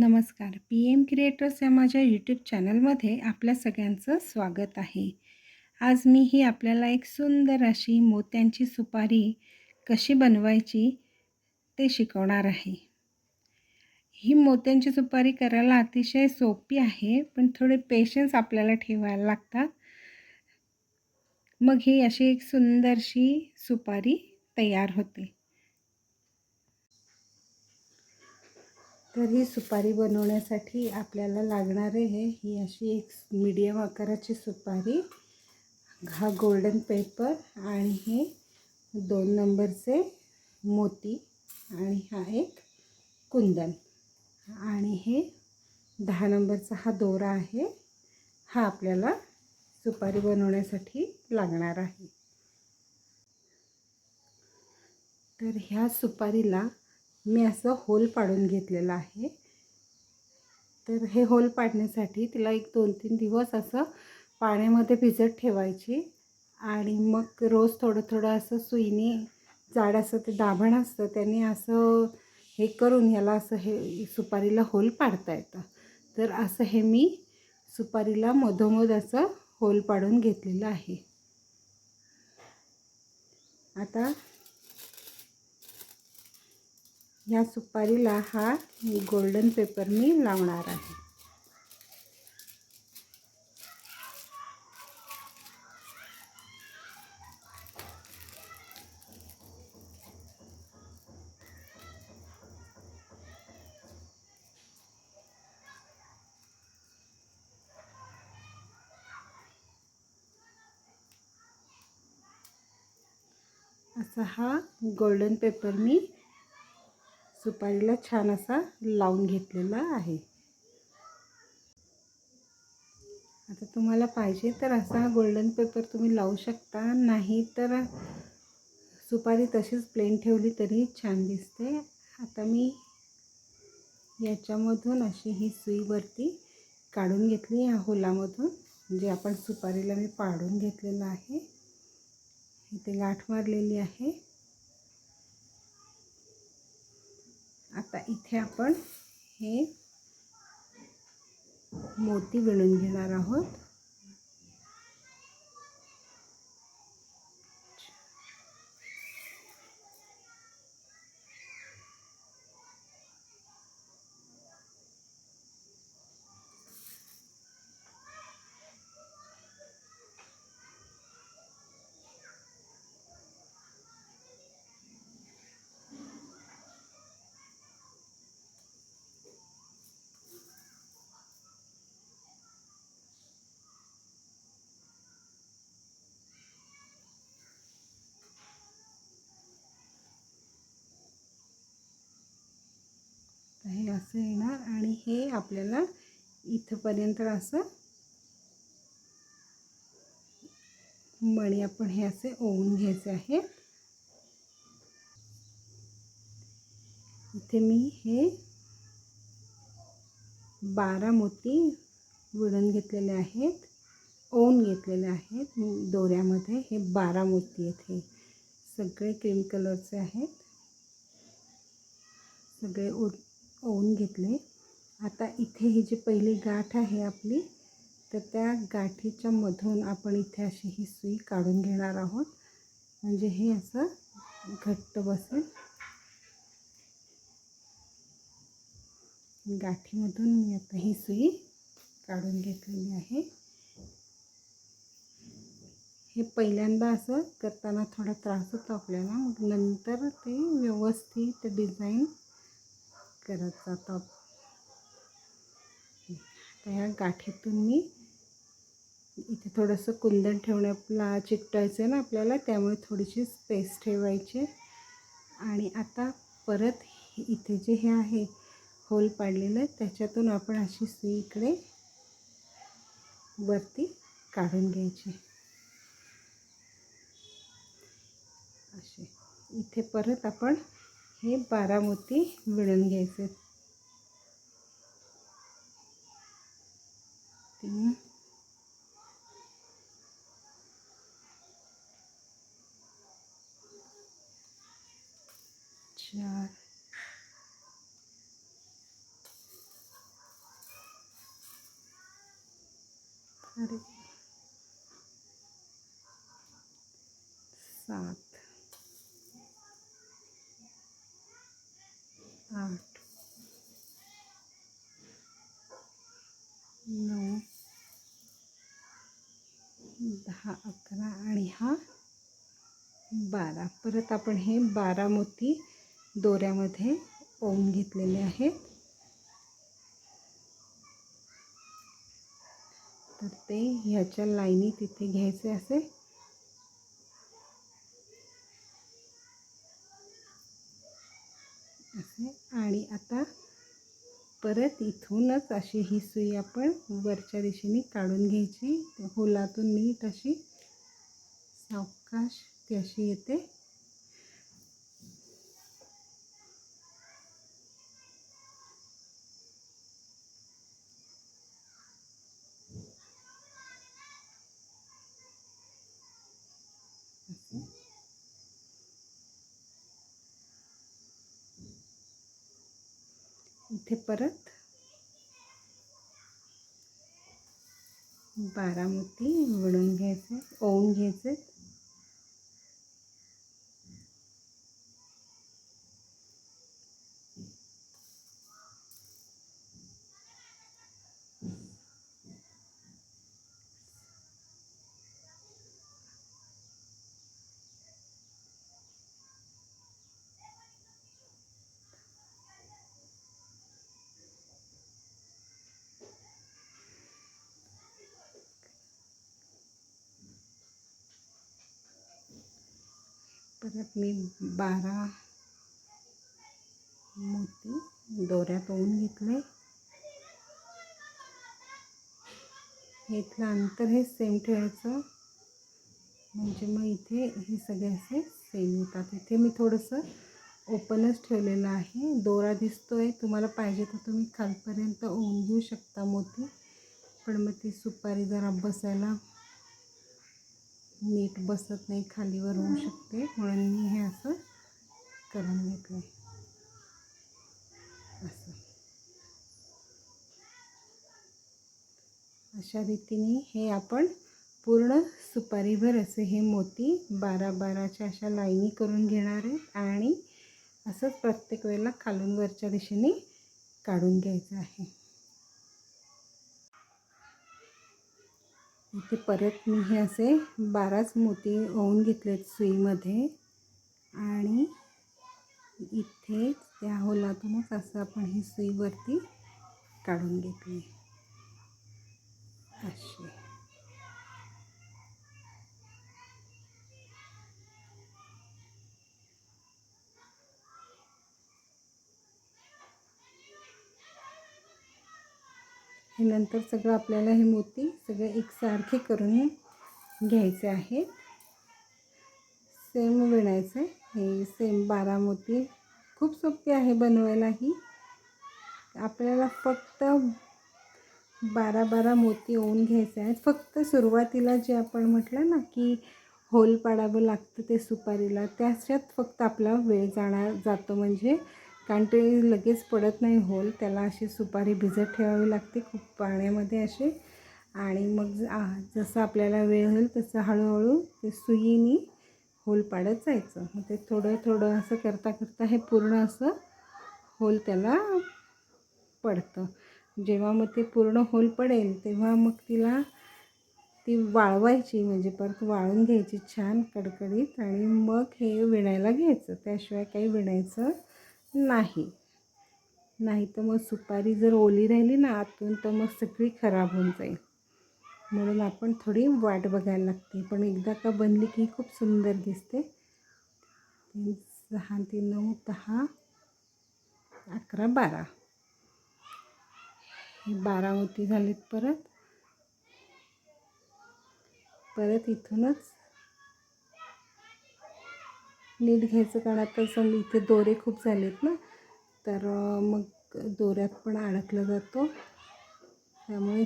नमस्कार. P M creators या माझ्या यूट्यूब चॅनलमध्ये आपल्या सगळ्यांचं स्वागत आहे. आज मी ही आपल्याला एक सुंदर अशी मोत्यांची सुपारी कशी बनवायची ते शिकवणार आहे. ही मोत्यांची सुपारी करायला अतिशय सोपी आहे पण थोडे पेशन्स आपल्याला ठेवायला लागतात. मग ही अशी एक सुंदरशी सुपारी तयार होते. तर ही सुपारी बनवण्यासाठी आपल्याला लागणारे हे ही अशी एक मीडियम आकाराची सुपारी हा गोल्डन पेपर आणि हे दोन नंबरचे मोती आणि हा एक कुंदन. आणि हे दहा नंबरचा हा दोरा आहे हा आपल्याला सुपारी बनवण्यासाठी लागणार आहे. तर ह्या सुपारीला मी असं होल पाडून घेतलेलं आहे. तर हे होल पाडण्यासाठी तिला एक दोन तीन दिवस असं पाण्यामध्ये भिजत ठेवायची आणि मग रोज थोडं थोडं असं सुईने जाड असं ते दाभण असतं त्याने असं हे करून याला असं हे सुपारीला होल पाडता येतं. तर असं हे मी सुपारीला मधोमध असं होल पाडून घेतलेलं आहे. आता ह्या सुपारीला हा गोल्डन पेपर मी लावणार आहे. असा हा गोल्डन पेपर मी सुपारीला छान असा लावून घेतलेला आहे. आता तुम्हाला पाहिजे तर असा गोल्डन पेपर तुम्ही लावू शकता. नाही तर सुपारी तशीच प्लेन ठेवली तरी छान दिसते. आता मी याच्यामधून अशी ही सुईवरती काढून घेतली या होलामधून जे आपण सुपारीला मी पाडून घेतलेलं आहे. इथे गाठ मारलेली आहे. आता इथे आपण हे मोती विणून घेणार आहोत हे असं येणार आणि हे आपल्याला इथंपर्यंत असं मणी आपण हे असे ओवून घ्यायचे आहे. इथे मी हे बारा मोती विणून घेतलेले आहेत ओवून घेतलेले आहेत. दोऱ्यामध्ये हे बारा मोती आहेत हे. सगळे क्रीम कलरचे आहेत. सगळे उड ओवून घेतले. आता इथे ही जी पहिली गाठ आहे आपली तर त्या गाठीच्या मधून आपण इथे अशी ही सुई काढून घेणार आहोत. म्हणजे हे असं घट्ट बसेल. गाठीमधून मी आता ही सुई काढून घेतलेली आहे. हे पहिल्यांदा असं करताना थोडा त्रास होतो आपल्याला मग नंतर ते व्यवस्थित डिझाईन करत जातो. आता ह्या गाठीतून मी इथे थोडंसं कुंदन ठेवण्याला चिकटायचं आहे ना आपल्याला त्यामुळे थोडीशी स्पेस ठेवायची. आणि आता परत इथे जे हे आहे होल पाडलेलं त्याच्यातून आपण अशी सुई इकडे वरती काढून घ्यायची. असे. इथे परत आपण हे बारा मोती विणून घ्यायचे. sepertinya jar. दहा अकरा आणि हा बारा. परत आपण हे बारा मोती दोऱ्यामध्ये ओवून घेतलेले आहेत. तर ते ह्याच्या लाईनी तिथे घ्यायचे असे असे. आणि आता परत इथूनच अशी ही सुई आपण वरच्या दिशेने काढून घ्यायची. होलातून नीट अशी सावकाश ती अशी येते. इथे परत. बारा मोती विणून घ्यायचे ओवून घ्यायचे. परत मी बारा मोती दोऱ्यात ओवून घेतले. इथलं अंतर हे सेम ठेवायचं. म्हणजे मग इथे हे सगळे असे सेम येतात इथे मी थोडंसं ओपनच ठेवलेलं आहे. दोरा दिसतोय. तुम्हाला पाहिजे तर तुम्ही खालपर्यंत ओवून घेऊ शकता मोती. पण मग ती सुपारी जरा बसायला नीट बसत नाही खालीवर होऊ शकते. म्हणून मी हे असं करून घेतलं असं. अशा रीतीने हे आपण पूर्ण सुपारीभर असे हे मोती बारा बाराच्या अशा लाईनी करून घेणार आहेत आणि असंच प्रत्येक वेळेला खालून वरच्या दिशेने काढून घ्यायचं आहे. इथे परत मी हे असे बाराच मोती ओवून घेतलेत सुईमध्ये. आणि इथे त्या होलातूनच असं आपण ही सुईवरती काढून घेतली. अशी. हे नंतर सगळं आपल्याला हे मोती सगळे एकसारखे करून घ्यायचे आहेत. सेम विणायचं हे सेम बारा मोती. खूप सोपी आहे बनवायलाही. आपल्याला फक्त बारा बारा मोती ओवून घ्यायचे आहेत. फक्त सुरुवातीला जे आपण म्हटलं ना की होल पाडावं लागतं ते सुपारीला त्याच्यात फक्त आपला वेळ जाणार जातो म्हणजे कारण ते लगेच पडत नाही होल. त्याला अशी सुपारी भिजत ठेवावी लागते खूप पाण्यामध्ये असे आणि मग जसं आपल्याला वेळ होईल तसं हळूहळू ते सुईनी होल पाडत जायचं. मग ते थोडं थोडं असं करता करता हे पूर्ण असं होल त्याला पडतं. जेव्हा मग ते पूर्ण होल पडेल तेव्हा मग तिला ती वाळवायची म्हणजे परत वाळून घ्यायची छान कडकडीत. आणि मग हे विणायला घ्यायचं. त्याशिवाय काही विणायचं नाही. नाही तर मग सुपारी जर ओली राहिली ना आतून तर मग सगळी खराब होऊन जाईल. म्हणून आपण थोडी वाट बघायला लागते. पण एकदा का बनली की खूप सुंदर दिसते. तीन सहा तीन नऊ दहा अकरा बारा. हे बारा मोती झालीत परत. परत इथूनच नीट घ्यायचं कारण आता समजा इथे दोरे खूप झालेत ना तर मग दोऱ्यात पण अडकला जातो. त्यामुळे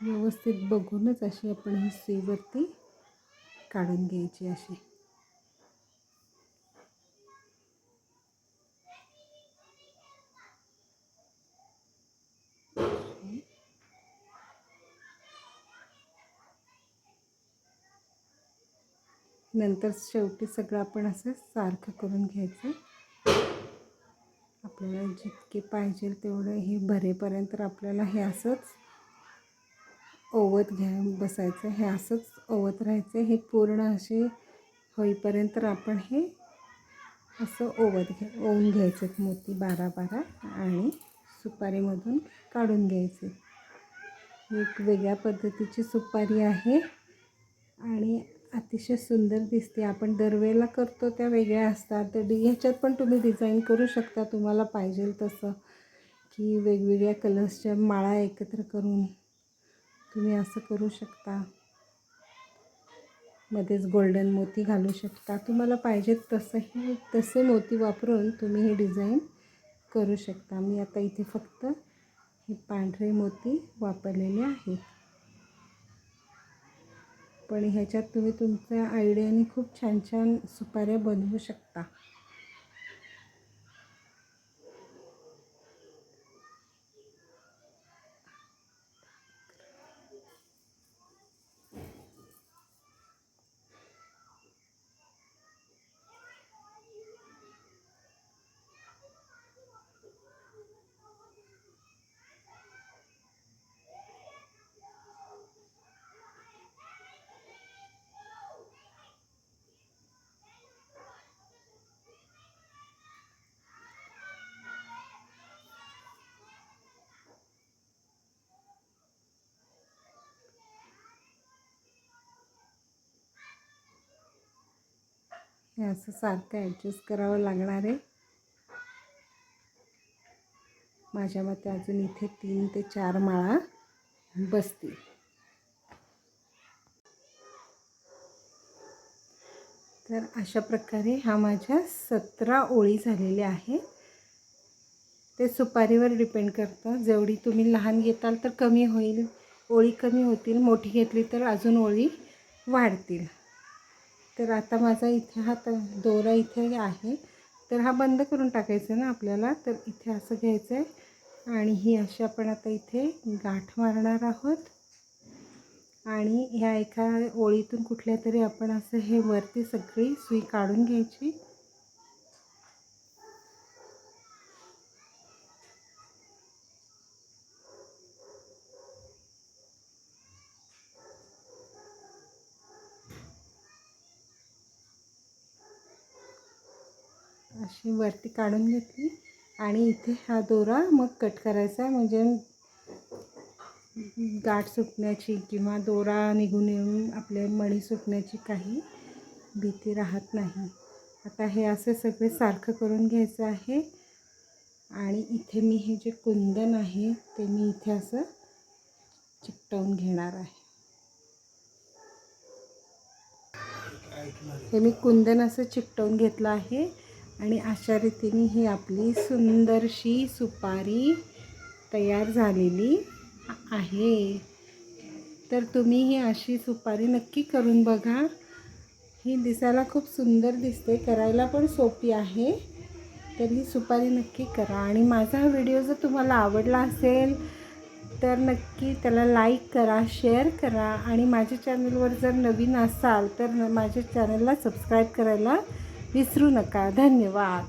व्यवस्थित बघूनच अशी आपण ही सीवरती काढून घ्यायची अशी. नंतर शेवटी सगळं आपण असं सारखं करून घ्यायचं. आपल्याला जितके पाहिजे तेवढं हे भरेपर्यंत आपल्याला हे असंच ओवत घ्या बसायचं हे असंच ओवत राहायचं हे पूर्ण असे होईपर्यंत आपण हे असं ओवत घ्या ओवून घ्यायचे मोती बारा बारा आणि सुपारीमधून काढून घ्यायचे. एक वेगळ्या पद्धतीची सुपारी आहे आणि अतिशय सुंदर दिसते. आपण दरवेळेला करतो त्या वेगळ्या असतात. तर डि ह्याच्यात पण तुम्ही डिझाईन करू शकता. तुम्हाला पाहिजे तसं की वेगवेगळ्या कलर्सच्या माळा एकत्र करून तुम्ही असं करू शकता. मध्येच गोल्डन मोती घालू शकता. तुम्हाला पाहिजेत तसंही तसे मोती वापरून तुम्ही हे डिझाईन करू शकता. मी आता इथे फक्त हे पांढरे मोती वापरलेले आहेत. पण ह्याच्यात तुम्ही तुमच्या आयडियाने खूप छान छान सुपाऱ्या बनवू शकता. हे असं सारखं ॲडजस्ट करावं लागणार आहे. माझ्या मते अजून इथे तीन ते चार माळा बसतील. तर अशा प्रकारे हा माझ्या सतरा ओळी झालेल्या आहे ते सुपारीवर डिपेंड करतं. जेवढी तुम्ही लहान घेताल तर कमी होईल. ओळी कमी होतील. मोठी घेतली तर अजून ओळी वाढतील. तर आता माझा इथे हा त दोरा इथे आहे. तर हा बंद करून टाकायचा ना आपल्याला. तर इथे असं घ्यायचं आहे आणि ही अशी आपण आता इथे गाठ मारणार आहोत. आणि ह्या एका ओळीतून कुठल्या तरी आपण असं हे वरती सगळी सुई काढून घ्यायची. अशी वरती काढून घेतली. आणि इथे हा दोरा मग कट करायचा. म्हणजे गाठ सुटण्याची किंवा दोरा निघून येऊन आपले मणी सुटण्याची काही भीती राहत नाही. आता हे असे सगळे सारखं करून घ्यायचं आहे. आणि इथे मी हे जे कुंदन आहे ते मी इथे असं चिकटवून घेणार आहे. हे मी कुंदन असं चिकटवून घेतलं आहे. आणि अशा रीतीने ही आपली सुंदरशी सुपारी तयार झालेली आहे. तर तुम्ही ही अशी सुपारी नक्की करून बघा. ही दिसायला खूप सुंदर दिसते करायला पण सोपी आहे. तर ही सुपारी नक्की करा. आणि माझा हा व्हिडिओ जर तुम्हाला आवडला असेल तर नक्की त्याला लाईक करा शेअर करा. आणि माझ्या चॅनलवर जर नवीन असाल तर माझ्या चॅनलला सबस्क्राईब करायला विसरू नका. धन्यवाद.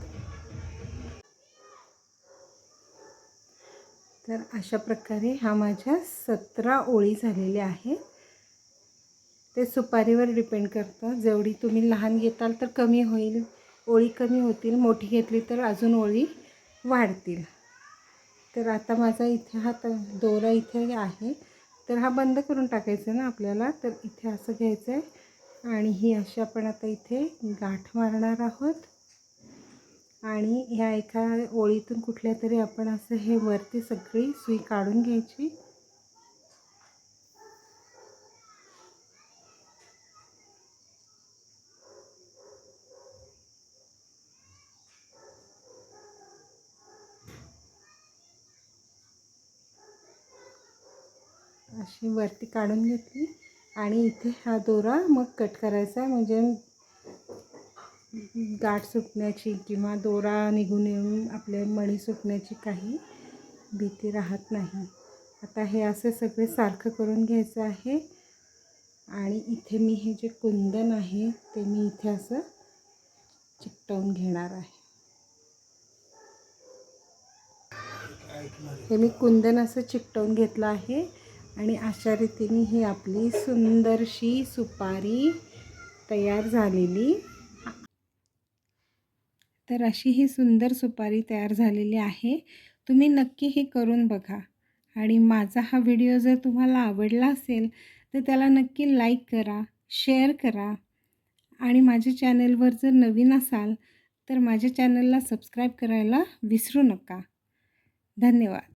तर अशा प्रकारे हा माझ्या सतरा ओळी झालेल्या आहेत. ते सुपारीवर डिपेंड करतं. जेवढी तुम्ही लहान घेताल तर कमी होईल. ओळी कमी होतील. मोठी घेतली तर अजून ओळी वाढतील. तर आता माझा इथे हा त दोरा इथे आहे. तर हा बंद करून टाकायचा ना आपल्याला? तर इथे असं घ्यायचं आहे आणि ही अशी आपण आता इथे गाठ मारणार आहोत. आणि ह्या एका ओळीतून कुठल्या तरी आपण असं हे वरती सगळी सुई काढून घ्यायची. अशी वरती काढून घेतली. आणि इथे हा दोरा मग कट करायचा. म्हणजे गाठ सुटण्याची किंवा दोरा निघून येऊन आपले मणी सुटण्याची काही भीती राहत नाही. आता हे असे सगळे सारखं करून घ्यायचं आहे. आणि इथे मी हे जे कुंदन आहे ते मी इथे असं चिकटवून घेणार आहे. हे मी कुंदन असं चिकटवून घेतलं आहे. आणि अशा रीतीने ही आपली सुंदरशी सुपारी तयार झालेली. तर अशी ही सुंदर सुपारी तयार झालेली आहे. तुम्ही नक्की हे करून बघा. आणि माझा हा व्हिडिओ जर तुम्हाला आवडला असेल तर त्याला नक्की लाईक करा शेअर करा. आणि माझ्या चॅनलवर जर नवीन असाल तर माझ्या चॅनलला सबस्क्राईब करायला विसरू नका. धन्यवाद.